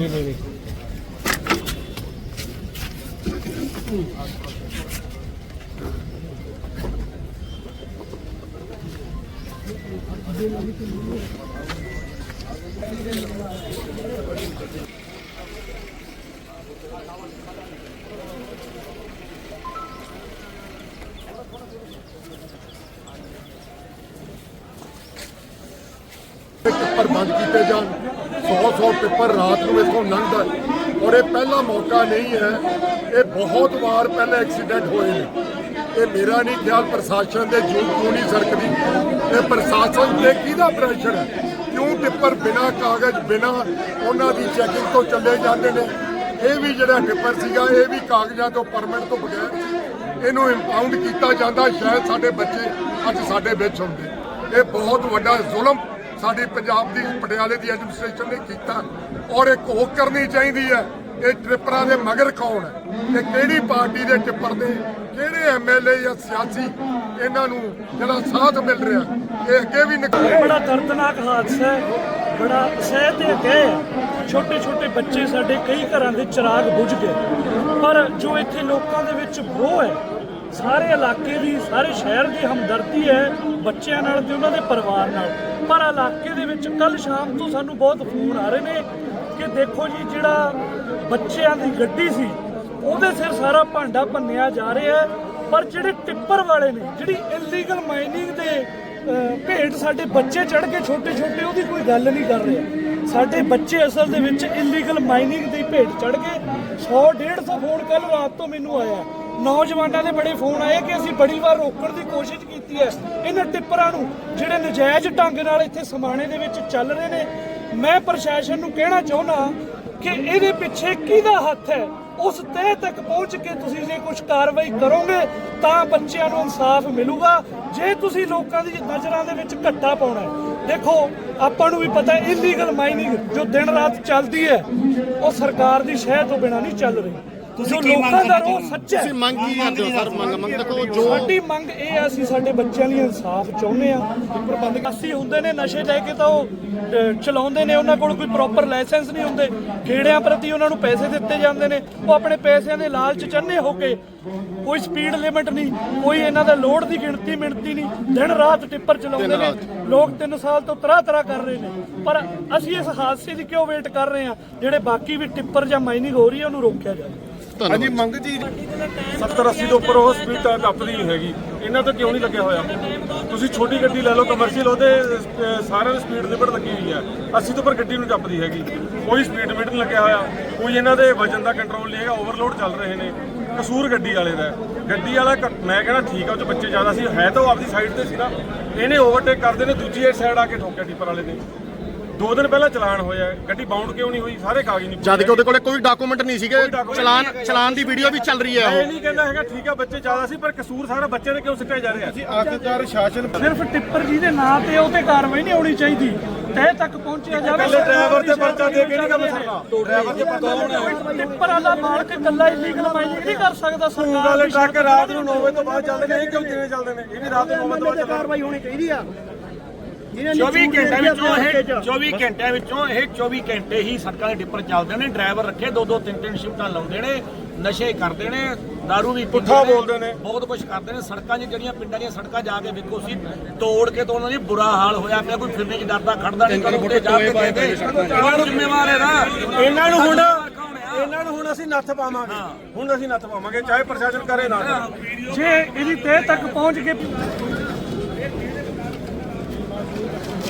네네네. Paper ਬੰਦ ਕੀਤੇ ਜਾਣ। 100-100 ਪੇਪਰ ਰਾਤ ਨੂੰ ਇੱਥੋਂ ਲੰਘਦਾ ਔਰ ਇਹ ਪਹਿਲਾ ਮੌਕਾ ਨਹੀਂ ਹੈ। ਇਹ ਬਹੁਤ ਵਾਰ ਪਹਿਲੇ ਐਕਸੀਡੈਂਟ ਹੋਏ ਨੇ। ਇਹ ਮੇਰਾ ਨਹੀਂ ਖਿਆਲ ਪ੍ਰਸ਼ਾਸਨ ਦੇ ਜੂ ਨਹੀਂ ਸਰਕਦੀ ਇਹ ਪ੍ਰਸ਼ਾਸਨ ਤੇ ਕਿਹਦਾ ਪ੍ਰੈਸ਼ਰ ਹੈ? ਕਿਉਂ ਟਿੱਪਰ ਬਿਨਾ ਕਾਗਜ਼, ਬਿਨਾ ਉਹਨਾਂ ਦੀ ਚੈਕਿੰਗ ਤੋਂ ਚੱਲੇ ਜਾਂਦੇ ਨੇ? ਇਹ ਵੀ ਜਿਹੜਾ ਟਿੱਪਰ ਸੀਗਾ, ਇਹ ਵੀ ਕਾਗਜ਼ਾਂ ਤੋਂ ਪਰਮਿਟ ਤੋਂ ਬਗੈਰ ਸੀ। ਇਹਨੂੰ ਇੰਪਾਊਂਡ ਕੀਤਾ ਜਾਂਦਾ, ਸ਼ਾਇਦ ਸਾਡੇ ਬੱਚੇ ਅੱਜ ਸਾਡੇ ਵਿੱਚ ਹੁੰਦੇ। ਇਹ ਬਹੁਤ ਵੱਡਾ ਜ਼ੁਲਮ ਸਾਡੀ ਪੰਜਾਬ ਦੀ ਪਟਿਆਲੇ ਦੀ ਐਡਮਿਨਿਸਟ੍ਰੇਸ਼ਨ ਨੇ ਕੀਤਾ। ਔਰ ਇੱਕ ਹੋਰ ਕਰਨੀ ਚਾਹੀਦੀ ਹੈ, ਇਹ ਟ੍ਰਿਪਰਾਂ ਦੇ ਮਗਰ ਕੌਣ ਹੈ? ਤੇ ਕਿਹੜੀ ਪਾਰਟੀ ਦੇ ਟਿੱਪਰ ਦੇ ਕਿਹੜੇ ਐਮਐਲਏ ਜਾਂ ਸਿਆਸੀ ਇਹਨਾਂ ਨੂੰ ਜਿਹੜਾ ਸਾਥ ਮਿਲ ਰਿਹਾ ਇਹ ਅੱਗੇ ਵੀ ਨਿਕਲੇ ਬੜਾ ਦਰਦਨਾਕ ਹਾਦਸਾ ਹੈ, ਬੜਾ ਸਹਿ ਤੇ ਗਏ ਛੋਟੇ ਛੋਟੇ ਬੱਚੇ ਸਾਡੇ ਕਈ ਘਰਾਂ ਦੇ ਚਿਰਾਗ ਬੁਝ ਗਏ। ਪਰ ਜੋ ਇੱਥੇ ਲੋਕਾਂ ਦੇ ਵਿੱਚ ਮੋਹ ਹੈ, ਸਾਰੇ ਇਲਾਕੇ ਦੀ, ਸਾਰੇ ਸ਼ਹਿਰ ਦੀ ਹਮਦਰਦੀ ਹੈ ਬੱਚਿਆਂ ਨਾਲ ਤੇ ਉਹਨਾਂ ਦੇ ਪਰਿਵਾਰ ਨਾਲ। ਪਰ ਇਲਾਕੇ ਦੇ ਵਿੱਚ ਕੱਲ ਸ਼ਾਮ ਤੋਂ ਸਾਨੂੰ ਬਹੁਤ ਫੋਨ ਆ ਰਹੇ ਨੇ ਕਿ ਦੇਖੋ ਜੀ, ਜਿਹੜਾ ਬੱਚਿਆਂ ਦੀ ਗੱਡੀ ਸੀ, ਉਹਦੇ ਸਿਰ ਸਾਰਾ ਭਾਂਡਾ ਭੰਨਿਆ ਜਾ ਰਿਹਾ ਪਰ ਜਿਹੜੇ ਟਿੱਪਰ ਵਾਲੇ ਨੇ, ਜਿਹੜੀ ਇਲੀਗਲ ਮਾਈਨਿੰਗ ਦੇ ਭੇਟ ਸਾਡੇ ਬੱਚੇ ਚੜ ਕੇ ਛੋਟੇ ਛੋਟੇ ਉਹਦੀ ਕੋਈ ਗੱਲ ਨਹੀਂ ਕਰ ਰਿਹਾ। ਸਾਡੇ ਬੱਚੇ ਅਸਲ ਦੇ ਵਿੱਚ ਇਲੀਗਲ ਮਾਈਨਿੰਗ ਦੀ ਭੇਟ ਚੜ ਗਏ। 100 150 ਫੋਨ ਕੱਲ ਰਾਤ ਤੋਂ ਮੈਨੂੰ ਆਇਆ। ਨੌਜਵਾਨਾਂ ਦੇ ਬੜੇ ਫੋਨ ਆਏ ਕਿ ਅਸੀਂ ਬੜੀ ਵਾਰ ਰੋਕਣ ਦੀ ਕੋਸ਼ਿਸ਼ ਕੀਤੀ ਹੈ। ਇਹਨਾਂ ਟਿੱਪਰਾਂ ਨੂੰ, ਜਿਹੜੇ ਨਜਾਇਜ਼ ਢੰਗ ਨਾਲ ਇੱਥੇ ਸਮਾਣੇ ਦੇ ਵਿੱਚ ਚੱਲ ਰਹੇ ਨੇ, ਮੈਂ ਪ੍ਰਸ਼ਾਸਨ ਨੂੰ ਕਹਿਣਾ ਚਾਹੁੰਦਾ ਕਿ ਇਹਦੇ ਪਿੱਛੇ ਕਿਹਦਾ ਹੱਥ ਹੈ? ਉਸ ਤਹਿ ਤੱਕ ਪਹੁੰਚ ਕੇ ਤੁਸੀਂ ਜੇ ਕੁਝ ਕਾਰਵਾਈ ਕਰੋਗੇ, ਤਾਂ ਬੱਚਿਆਂ ਨੂੰ ਇਨਸਾਫ ਮਿਲੂਗਾ। ਜੇ ਤੁਸੀਂ ਲੋਕਾਂ ਦੀ ਨਜ਼ਰਾਂ ਦੇ ਵਿੱਚ ਘੱਟਾ ਪਾਉਣਾ ਦੇਖੋ, ਆਪਾਂ ਨੂੰ ਵੀ ਪਤਾ ਇਲੀਗਲ ਮਾਈਨਿੰਗ ਜੋ ਦਿਨ ਰਾਤ ਚੱਲਦੀ ਹੈ, ਉਹ ਸਰਕਾਰ ਦੀ ਸ਼ਹਿ ਤੋਂ ਬਿਨਾ ਨਹੀਂ ਚੱਲ ਰਹੀ। ਤੁਸੀਂ ਲੋਕਾਂ ਦਾ ਰੋਹ ਸੱਚਾ ਹੈ। ਤੁਸੀਂ ਮੰਗ ਕੀ ਕਰਦੇ ਹੋ ਸਰ? ਮੰਗ ਮੰਗ ਦੇਖੋ ਜੋ ਸਾਡੀ ਮੰਗ ਇਹ ਆ ਅਸੀਂ ਸਾਡੇ ਬੱਚਿਆਂ ਲਈ ਇਨਸਾਫ ਚਾਹੁੰਦੇ ਆ ਪ੍ਰਬੰਧਕ ਅਸੀਂ ਹੁੰਦੇ ਨੇ ਨਸ਼ੇ ਲੈ ਕੇ ਤਾਂ ਉਹ ਚਲਾਉਂਦੇ ਨੇ ਉਹਨਾਂ ਕੋਲ ਕੋਈ ਪ੍ਰੋਪਰ ਲਾਇਸੈਂਸ ਨਹੀਂ ਹੁੰਦੇ। ਖੇੜਿਆਂ ਪ੍ਰਤੀ ਉਹਨਾਂ ਨੂੰ ਪੈਸੇ ਦਿੱਤੇ ਜਾਂਦੇ ਨੇ। ਉਹ ਆਪਣੇ ਪੈਸਿਆਂ ਦੇ ਲਾਲਚ ਚੰਨੇ ਹੋ ਕੇ ਕੋਈ ਸਪੀਡ ਲਿਮਿਟ ਨਹੀਂ ਕੋਈ ਇਹਨਾਂ ਦਾ ਲੋਡ ਦੀ ਗਿਣਤੀ ਮਿਣਤੀ ਨਹੀਂ। ਦਿਨ ਰਾਤ ਟਿੱਪਰ ਚਲਾਉਂਦੇ ਨੇ। ਲੋਕ 3 ਸਾਲ ਤੋਂ ਤਰ੍ਹਾਂ ਤਰ੍ਹਾਂ ਕਰ ਰਹੇ ਨੇ। ਪਰ ਅਸੀਂ ਇਸ ਹਾਦਸੇ ਦੀ ਕਿਉਂ ਵੇਟ ਕਰ ਰਹੇ ਆ ਜਿਹੜੇ ਬਾਕੀ ਵੀ ਟਿੱਪਰ ਜਾਂ ਮਾਈਨਿੰਗ ਹੋ ਰਹੀ ਹੈ ਉਹਨੂੰ ਰੋਕਿਆ ਜਾਵੇ। ਹਾਂਜੀ ਮੰਗ ਜੀ 70 80 ਤੋਂ ਉੱਪਰ ਉਹ ਸਪੀਡ ਤਾਂ ਟੱਪਦੀ ਨਹੀਂ ਹੈਗੀ। ਇਹਨਾਂ ਤੇ ਕਿਉਂ ਨਹੀਂ ਲੱਗਿਆ ਹੋਇਆ? ਤੁਸੀਂ ਛੋਟੀ ਗੱਡੀ ਲੈ ਲਓ ਕਮਰਸ਼ੀਅਲ ਉਹਦੇ ਅਹ, ਸਾਰਿਆਂ ਦੀ ਸਪੀਡ ਲਿਮਟ ਲੱਗੀ ਹੋਈ ਹੈ। 80 ਤੋਂ ਉੱਪਰ ਗੱਡੀ ਨੂੰ ਟੱਪਦੀ ਹੈਗੀ। ਕੋਈ ਸਪੀਡ ਲਿਮਟ ਨਹੀਂ ਲੱਗਿਆ ਹੋਇਆ। ਕੋਈ ਇਹਨਾਂ ਦੇ ਵਜਨ ਦਾ ਕੰਟਰੋਲ ਨਹੀਂ ਹੈਗਾ ਓਵਰਲੋਡ ਚੱਲ ਰਹੇ ਨੇ। ਕਸੂਰ ਗੱਡੀ ਵਾਲੇ ਦਾ ਹੈ। ਗੱਡੀ ਵਾਲਾ ਘੱਟ- ਮੈਂ ਕਹਿੰਦਾ ਠੀਕ ਆ ਉਹ 'ਚ ਬੱਚੇ ਜ਼ਿਆਦਾ ਸੀ ਹੈ ਤਾਂ ਉਹ ਆਪਦੀ ਸਾਈਡ ਤੇ ਸੀ ਨਾ। ਇਹਨੇ ਓਵਰਟੇਕ ਕਰਦੇ ਨੇ ਦੂਜੀ ਸਾਈਡ ਆ ਕੇ ਠੋਕਿਆ ਟਿੱਪਰ ਵਾਲੇ ਨੇ। ਦੋ ਦਿਨ ਪਹਿਲਾਂ ਚਲਾਨ ਹੋਇਆ ਹੈ। ਗੱਡੀ ਬਾਉਂਡ ਕਿਉਂ ਨਹੀਂ ਹੋਈ? ਸਾਰੇ ਕਾਗਜ਼ ਨਹੀਂ ਜਦ ਕਿ ਉਹਦੇ ਕੋਲੇ ਕੋਈ ਡਾਕੂਮੈਂਟ ਨਹੀਂ ਸੀਗੇ। ਚਲਾਨ। ਚਲਾਨ ਦੀ ਵੀਡੀਓ ਵੀ ਚੱਲ ਰਹੀ ਹੈ ਮੈਂ ਇਹ ਉਹ ਨਹੀਂ ਕਹਿੰਦਾ ਹੈਗਾ ਠੀਕ ਆ ਬੱਚੇ ਜ਼ਿਆਦਾ ਸੀ ਪਰ ਕਸੂਰ ਸਾਰਾ ਬੱਚੇ ਦੇ ਕਿਉਂ ਸਿੱਟਿਆ ਜਾ ਰਿਹਾ? ਆਖਿਰਕਾਰ ਸ਼ਾਸਨ ਸਿਰਫ ਟਿੱਪਰ ਜੀ ਦੇ ਨਾਂ ਤੇ ਉਹ ਤੇ ਕਾਰਵਾਈ ਨਹੀਂ ਹੋਣੀ ਚਾਹੀਦੀ। ਤਹਿ ਤੱਕ ਪਹੁੰਚਿਆ ਜਾਵੇ ਪਹਿਲੇ ਡਰਾਈਵਰ ਤੇ ਪਰਚਾ ਦੇ ਕੇ ਨਹੀਂ ਕੰਮ ਸਰਨਾ ਡਰਾਈਵਰ ਤੇ ਪਰਚਾ ਟਿੱਪਰਾਂ ਦਾ ਮਾਲਕ ਇਕੱਲਾ ਇਲੀਗਲ ਮਾਈਨਿੰਗ ਨਹੀਂ ਕਰ ਸਕਦਾ ਸਰਕਾਰ ਵਾਲੇ ਟਰੱਕ ਰਾਤ ਨੂੰ 9 ਵਜੇ ਤੋਂ ਬਾਅਦ ਚੱਲਦੇ ਨੇ ਇਹ ਕਿਉਂ ਦਿਨੇ ਚੱਲਦੇ ਨੇ? ਇਹ ਵੀ ਰਾਤ ਨੂੰ 9 ਵਜੇ ਤੋਂ ਬਾਅਦ ਚੱਲਦੇ ਨੇ ਕਾਰਵਾਈ ਹੋਣੀ ਚਾਹੀਦੀ ਆ। 24 ਘੰਟਿਆਂ ਵਿੱਚੋਂ ਇਹ 24 ਘੰਟਿਆਂ ਵਿੱਚੋਂ ਇਹ 24 ਘੰਟੇ ਹੀ ਸੜਕਾਂ ਦੇ ਡਿੱਪਰ ਚੱਲਦੇ ਨੇ ਡਰਾਈਵਰ ਰੱਖੇ ਦੋ ਦੋ ਤਿੰਨ ਤਿੰਨ ਸ਼ਿਫਟਾਂ ਲਾਉਂਦੇ ਨੇ ਨਸ਼ੇ ਕਰਦੇ ਨੇ दारू ਵੀ ਪੁੱਠਾ ਬੋਲਦੇ ਨੇ। ਬਹੁਤ ਕੁਝ ਕਰਦੇ ਨੇ ਸੜਕਾਂ 'ਚ ਜਿਹੜੀਆਂ ਪਿੰਡਾਂ ਦੀਆਂ ਸੜਕਾਂ ਜਾ ਕੇ ਵੇਖੋ ਸੀ ਤੋੜ ਕੇ ਤਾਂ ਉਹਨਾਂ ਦੀ ਬੁਰਾ ਹਾਲ ਹੋਇਆ ਪਿਆ ਕੋਈ ਫਿਰਨੇ 'ਚ ਡਰਦਾ ਖੜਦਾ ਨਹੀਂ ਕਦੋਂ ਉੱਤੇ ਜਾ ਕੇ ਦੇ ਦੇ ਇਹਨਾਂ ਨੂੰ ਜ਼ਿੰਮੇਵਾਰ ਹੈ ਨਾ। ਇਹਨਾਂ ਨੂੰ ਹੁਣ ਇਹਨਾਂ ਨੂੰ ਹੁਣ ਅਸੀਂ ਨੱਥ ਪਾਵਾਂਗੇ। ਹੁਣ ਅਸੀਂ ਨੱਥ ਪਾਵਾਂਗੇ ਚਾਹੇ ਪ੍ਰਸ਼ਾਸਨ ਕਰੇ ਨਾ ਜੇ ਇਹਦੀ ਤਹਿ ਤੱਕ ਪਹੁੰਚ ਕੇ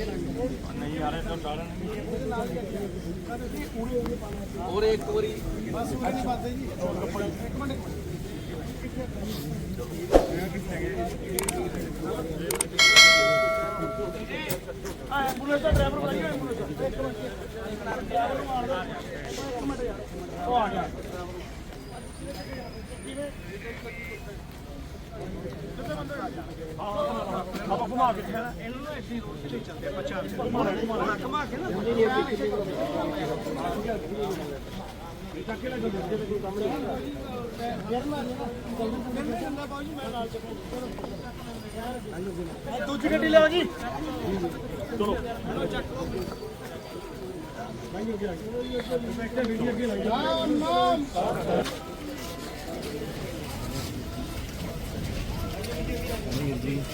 ਨਹੀਂ ਆ ਰਹੇ ਤਾਂ ਡਰਨ ਹੋਰ ਇੱਕ ਵਾਰੀ ਬਸ ਉਹਨੇ ਨਹੀਂ ਪਾਦੇ ਜੀ ਇੱਕ ਮਿੰਟ ਆ ਐਂਬੂਲੈਂਸ ਦਾ ਡਰਾਈਵਰ ਬੁਲਾਈ ਐਂਬੂਲੈਂਸ ਇੱਕ ਮਿੰਟ ਡਰਾਈਵਰ ਮਾਰ ਦੋ ਇੱਕ ਮਿੰਟ ਯਾਰ ਉਹ ਆ ਗਿਆ ਕਿਵੇਂ ਆਪਾਂ ਘੁਮਾ ਕੇ ਇਹਨਾਂ ਨੂੰ ਐਡੀ ਰੋਡ ਤੇ ਚੱਲਦੇ ਆਪਾਂ ਚਾਰ ਘੁਮਾ ਘੁਮਾ ਕੇ ਨਾ ਦੂਜੀ ਗੱਡੀ ਲਿਆਓ ਜੀ। ਇਹਨਾਂ ਦਾ ਬੇਟਾ ਬੇਟੀ ਦੇ ਬੇਟਾ ਮੈਂ ਦੋਨਾਂ ਨੇ ਕਿਹੜੇ ਜਿਹੜੇ ਟੋਟਲ ਕੀਆ ਬੱਚੇ ਸੀ ਔਰ ਇੱਕ ਡਰਾਈਵਰ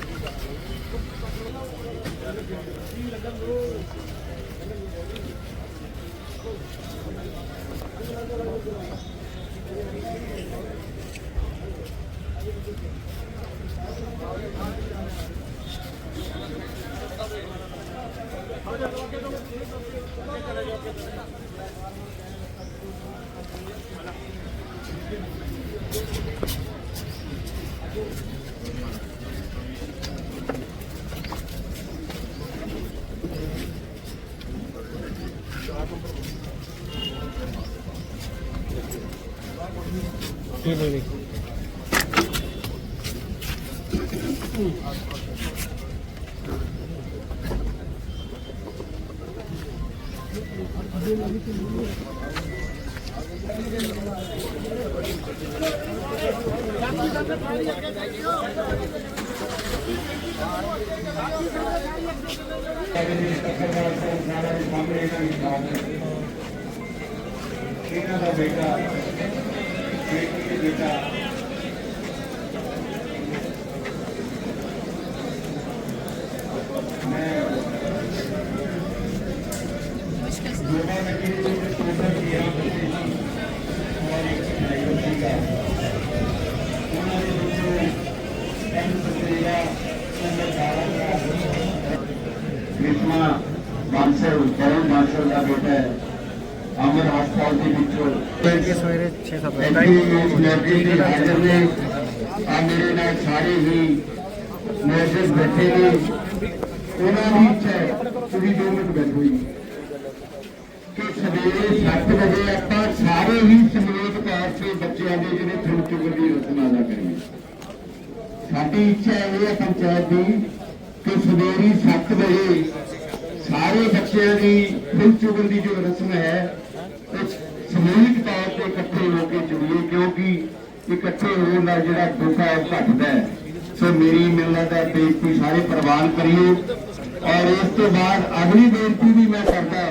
ਸੀਗਾ ਉਹਨਾਂ ਦੇ ਵਿੱਚੋਂ ਐਮ ਸਤਰੀਆ ਨੰਬਰ 12 네. ਬਾਂਸਲ ਕਰਨ ਬਾਂਸਲ ਦਾ ਬੇਟਾ ਹੈ ਅਮਰ ਹਸਪਤਾਲ ਦੇ ਵਿੱਚੋਂ ਕਿ ਸਵੇਰੇ 6-7 ਵਜੇ। ਇਸ ਮੌਕੇ ਤੇ ਹਾਜ਼ਰ ਨੇ ਆ ਮੇਰੇ ਨਾਲ ਸਾਰੇ ਹੀ ਮੌਜੂਦ ਬੈਠੇ ਨੇ। ਉਹਨਾਂ ਦੀ ਹੈ ਤੁਸੀਂ ਦੋ ਮਿੰਟ ਬੈਠੋ ਜੀ। ਕਿ ਸਵੇਰੇ 7 ਵਜੇ ਆਪਾਂ ਸਾਰੇ ਹੀ ਸਮੂਹਿਕ ਤੌਰ ਤੇ ਬੱਚਿਆਂ ਦੇ ਜਿਹੜੇ ਚੁਗਣ ਦੀ ਰਸਮ ਅਦਾ ਕਰੀਏ। ਸਾਡੀ ਇੱਛਾ ਇਹ ਹੈ ਪੰਚਾਇਤ ਦੀ ਕਿ ਸਵੇਰੀ 7 ਵਜੇ ਸਾਰੇ ਬੱਚਿਆਂ ਦੀ ਚੁਗਣ ਦੀ ਜੋ ਰਸਮ ਹੈ ਸਮੂਹਿਕ ਤੌਰ ਤੇ ਇਕੱਠੇ ਹੋ ਕੇ ਜੁੜੀਏ ਕਿਉਂਕਿ ਇਕੱਠੇ ਹੋਣ ਦਾ ਜਿਹੜਾ ਦੁੱਖ ਹੈ ਉਹ ਘਟਦਾ ਹੈ। ਸੋ ਮੇਰੀ ਮਿਲਣਾ ਦਾ ਬੇਨਤੀ ਸਾਰੇ ਪ੍ਰਵਾਨ ਕਰਿਓ। ਔਰ ਇਸ ਤੋਂ ਬਾਅਦ ਅਗਲੀ ਬੇਨਤੀ ਵੀ ਮੈਂ ਕਰਦਾ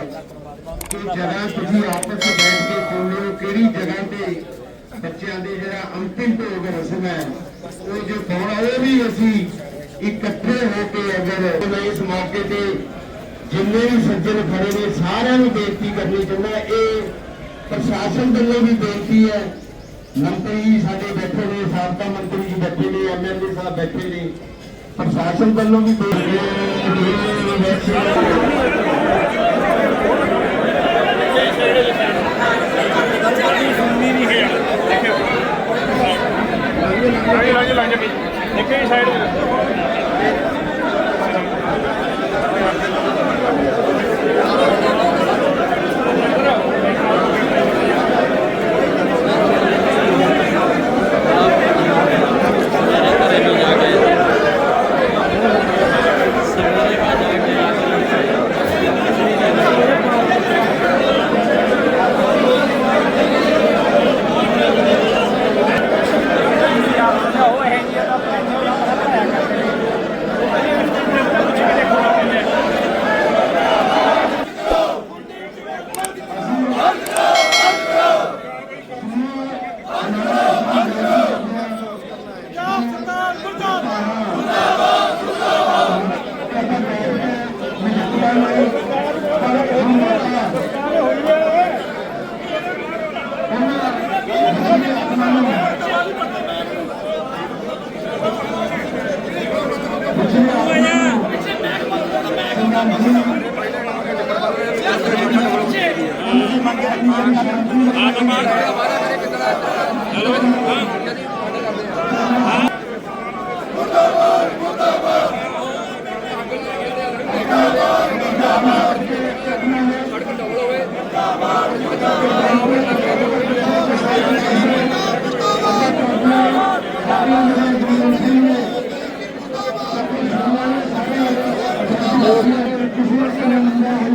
ਕਿ ਜਗ੍ਹਾ ਤੁਸੀਂ ਆਪਸ ਵਿੱਚ ਬੈਠ ਕੇ ਬੋਲੋ ਕਿਹੜੀ ਜਗ੍ਹਾ ਤੇ ਬੱਚਿਆਂ ਦੇ ਜਿਹੜਾ ਅੰਤਿਮ ਭੋਗ ਰਸਮ ਹੈ, ਉਹ ਜੋ ਪਾਉਣਾ ਉਹ ਵੀ ਅਸੀਂ ਇਕੱਠੇ ਹੋ ਕੇ ਅਗਰ ਮੈਂ ਇਸ ਮੌਕੇ ਤੇ ਜਿੰਨੇ ਵੀ ਸੱਜਣ ਖੜੇ ਨੇ, ਸਾਰਿਆਂ ਨੂੰ ਬੇਨਤੀ ਕਰਨੀ ਚਾਹੁੰਦਾ ਇਹ ਪ੍ਰਸ਼ਾਸਨ ਵੱਲੋਂ ਵੀ ਬੇਨਤੀ ਹੈ, ਮੰਤਰੀ ਜੀ ਸਾਡੇ ਬੈਠੇ ਨੇ, ਸਾਬਕਾ ਮੰਤਰੀ ਜੀ ਬੈਠੇ ਨੇ ਐਮਐਲਏ ਸਾਹਿਬ ਬੈਠੇ ਨੇ। ਪ੍ਰਸ਼ਾਸਨ ਵੱਲੋਂ ਵੀ ਬੇਨਤੀ ਹੈ വിശ്വാസങ്ങളുണ്ട്